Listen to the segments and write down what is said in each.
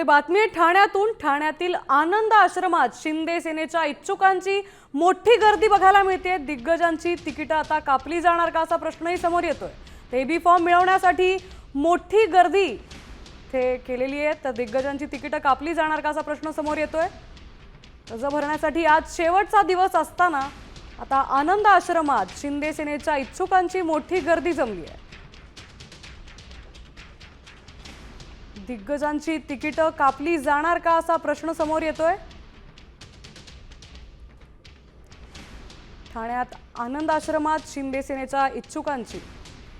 पुढे बातमी आहे. ठाण्यातून ठाण्यातील आनंद आश्रमात शिंदे सेनेच्या इच्छुकांची मोठी गर्दी बघायला मिळते दिग्गजांची तिकीटं आता कापली जाणार का असा प्रश्नही समोर येतोय. ते बी फॉर्म मिळवण्यासाठी मोठी गर्दी ते केलेली आहे. तर दिग्गजांची तिकीटं कापली जाणार का असा प्रश्न समोर येतोय. अर्ज भरण्यासाठी आज शेवटचा दिवस असताना आता आनंद आश्रमात शिंदे सेनेच्या इच्छुकांची मोठी गर्दी जमली आहे. दिग्गजांची तिकीटं कापली जाणार का असा प्रश्न समोर येतोय? ठाण्यात आनंद आश्रमात शिंदे सेनेच्या इच्छुकांची.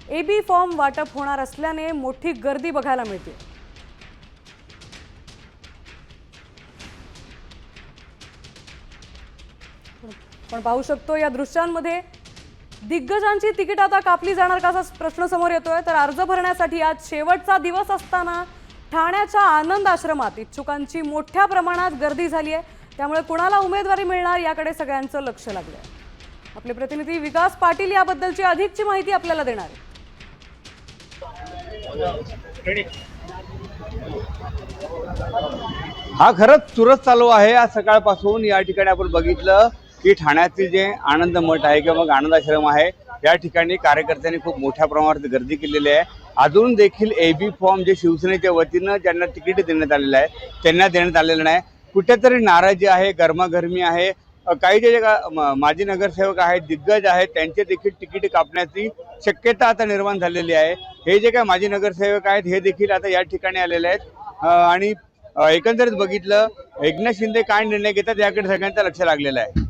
ए बी फॉर्म वाटप होणार असल्याने मोठी गर्दी बघायला मिळते. पण पाहू शकतो या दृश्यांमध्ये दिग्गजांची तिकीट आता कापली जाणार का असा प्रश्न समोर येतोय. तर अर्ज भरण्यासाठी आज शेवटचा दिवस असताना ठाण्याच्या आनंद आश्रमात इच्छुकांची मोठ्या प्रमाणात गर्दी झाली आहे. त्यामुळे कुणाला उमेदवारी मिळणार याकडे सगळ्यांचं लक्ष लागलंय. आपले प्रतिनिधी विकास पाटील याबद्दलची अधिकची माहिती आपल्याला देणार हा खरंच चुरस चालू आहे. आज सकाळपासून या ठिकाणी आपण बघितलं की ठाण्यातील जे आनंद मठ आहे किंवा मग आनंद आश्रम आहे या ठिकाणी कार्यकर्त्यांनी खूप मोठ्या प्रमाणात गर्दी केलेली आहे. अजून देखील ए बी फॉर्म जे शिवसेनेच्या वतीनं ज्यांना तिकीट देण्यात आलेलं आहे त्यांना देण्यात आलेलं नाही. कुठेतरी नाराजी आहे गरमागरमी आहे. काही जे माजी नगरसेवक आहेत दिग्गज आहेत त्यांचे देखील तिकीट कापण्याची शक्यता आता निर्माण झालेली आहे. हे जे काय माजी नगरसेवक आहेत हे देखील आता या ठिकाणी आलेले आहेत. आणि एकंदरीत बघितलं एकनाथ शिंदे काय निर्णय घेतात याकडे सगळ्यांचं लक्ष लागलेलं आहे.